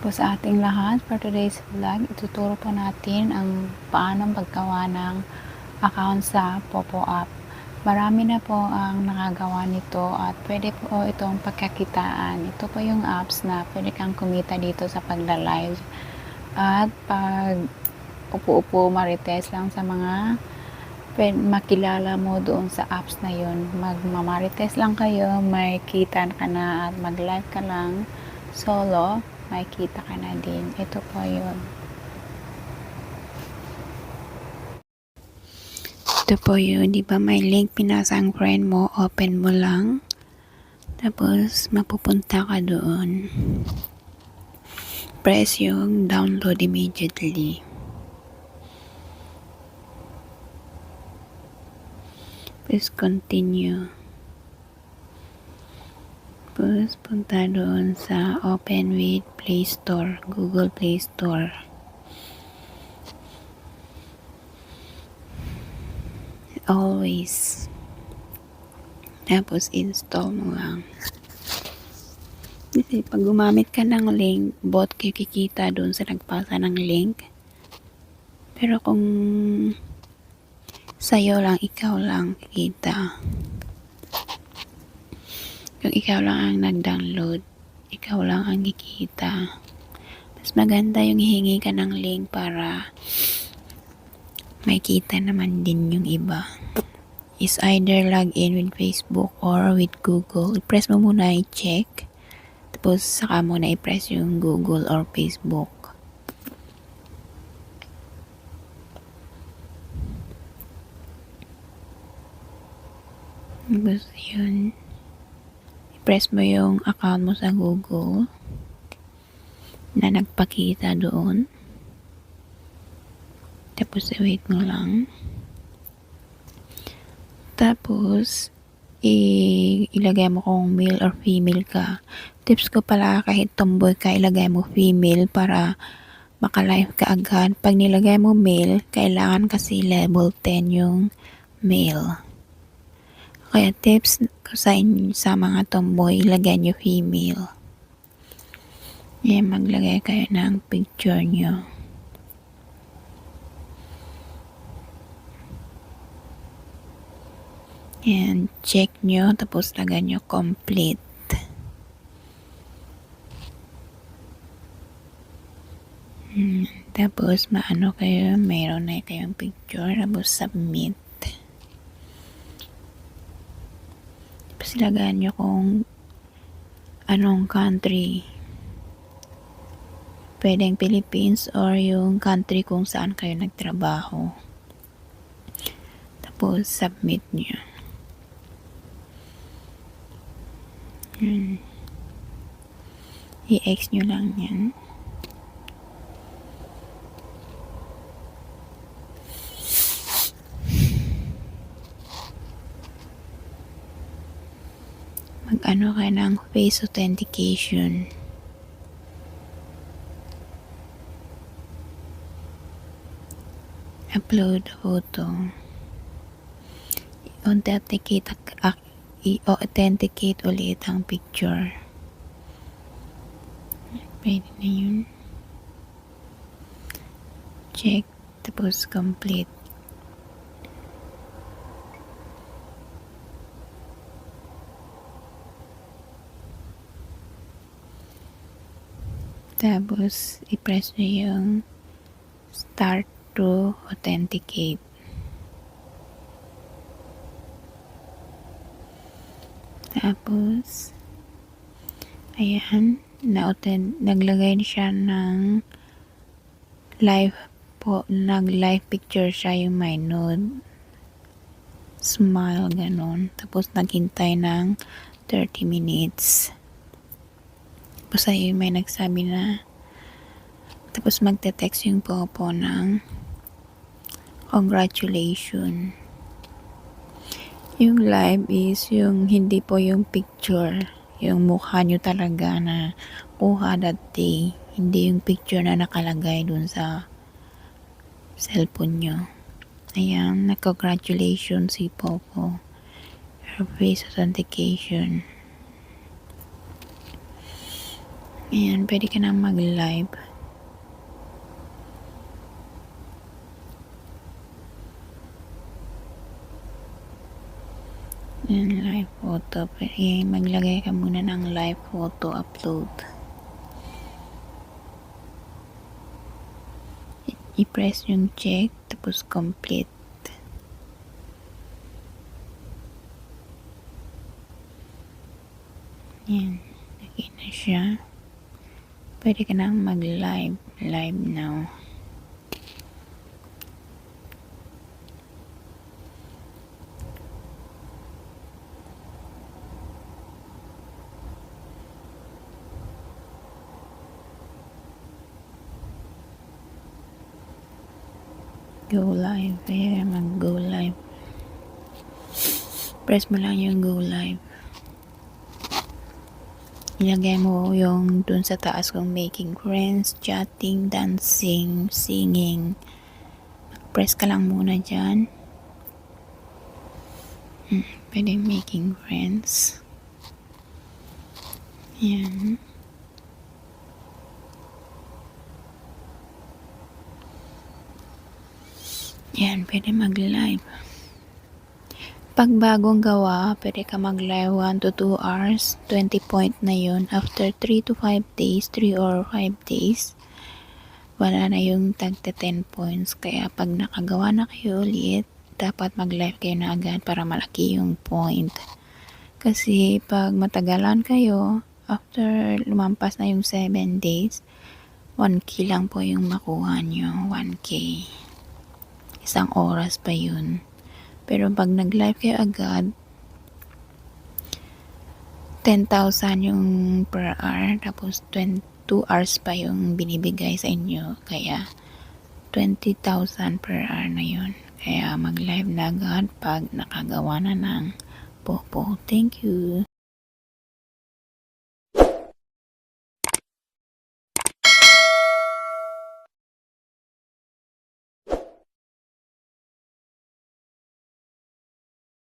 po sa ating lahat. For today's vlog, ituturo po natin ang paanong paggawa ng account sa Popo app. Marami na po ang nakagawa nito at pwede po itong pagkakitaan. Ito po yung apps na pwede kang kumita dito sa pagla-live. At pag upo-upo marites lang sa mga makilala mo doon sa apps na yun. Magmamarites lang kayo, may kita ka na at mag-live ka lang solo, may kita ka na din. Ito po yun. Ito po yun, di ba may link pinasa ang friend mo, open mo lang. Tapos, mapupunta ka doon. Press yung download immediately. Please continue. Tapos, punta doon sa Open with Play Store, Google Play Store. Always. Tapos, install mo lang. Kasi pag gumamit ka ng link, bot kayo kikita doon sa nagpasa ng link. Pero kung sa'yo lang, ikaw lang kikita. Kung ikaw lang ang nag-download, ikaw lang ang kikita. Mas maganda yung hihingi ka ng link para may kita naman din yung iba. Is either log in with Facebook or with Google. I-press mo muna i-check. Tapos saka mo na i-press yung Google or Facebook. Tapos yun. I-press mo yung account mo sa Google na nagpakita doon. Tapos i-wait mo lang. Tapos i- ilagay mo kung male or female ka. Tips ko pala kahit tomboy ka, ilagay mo female para makalive ka agad. Pag nilagay mo male, kailangan kasi level 10 yung male. Kaya tips ko sa, inyo, sa mga tomboy, ilagay nyo female. Yan, maglagay kayo ng picture nyo. Yan, check nyo, tapos lagay nyo complete. Hmm, tapos maano kayo, mayroon na kayong picture, tapos submit. Tapos ilagay nyo kung anong country. Pwedeng Philippines or yung country kung saan kayo nagtrabaho. Tapos submit nyo. Hmm. I-X nyo lang yan. Mag-ano ka ng face authentication. Upload photo. I-authenticate i-authenticate ulit ang picture. Pwede na yun. Check. Tapos complete. Tapos, i-press nyo yung start to authenticate. Tapos, ayan, na naglagay siya ng live po, nag-live picture siya yung my node. Smile, ganon. Tapos, naghintay ng 30 minutes. Tapos, ayun, may nagsabi na tapos, magte-text yung popo ng congratulations. Yung live is yung hindi po yung picture. Yung mukha nyo talaga na kuha that day. Hindi yung picture na nakalagay dun sa cellphone nyo. Ayan, nag-congratulations si Popo. Her face authentication. Ayan, pwede ka na mag-live. Ayan, live photo. Pwede maglagay ka muna ng live photo upload. I-press yung check, tapos complete. Yan, lagay na siya. Pwede ka nang mag-live. Live now. Go live. Ayan, mag-go live. Press mo lang yung go live. Ilagay mo yung dun sa taas kong making friends, chatting, dancing, singing. Press ka lang muna dyan. Hmm, pwede making friends. Yan. Yan, pwede mag-live. Pag bagong gawa, pwede ka mag-live 1 to 2 hours, 20 point na yun. After 3 to 5 days, 3 or 5 days, wala na yung tagta 10 points. Kaya pag nakagawa na kayo ulit, dapat mag-live kayo na agad para malaki yung point. Kasi pag matagalan kayo, after lumampas na yung 7 days, 1k lang po yung makuha nyo. 1k. Isang oras pa yun. Pero pag nag-live kayo agad, 10,000 yung per hour, tapos 22 hours pa yung binibigay sa inyo. Kaya, 20,000 per hour na yun. Kaya mag-live na agad pag nakagawa na ng popo. Thank you.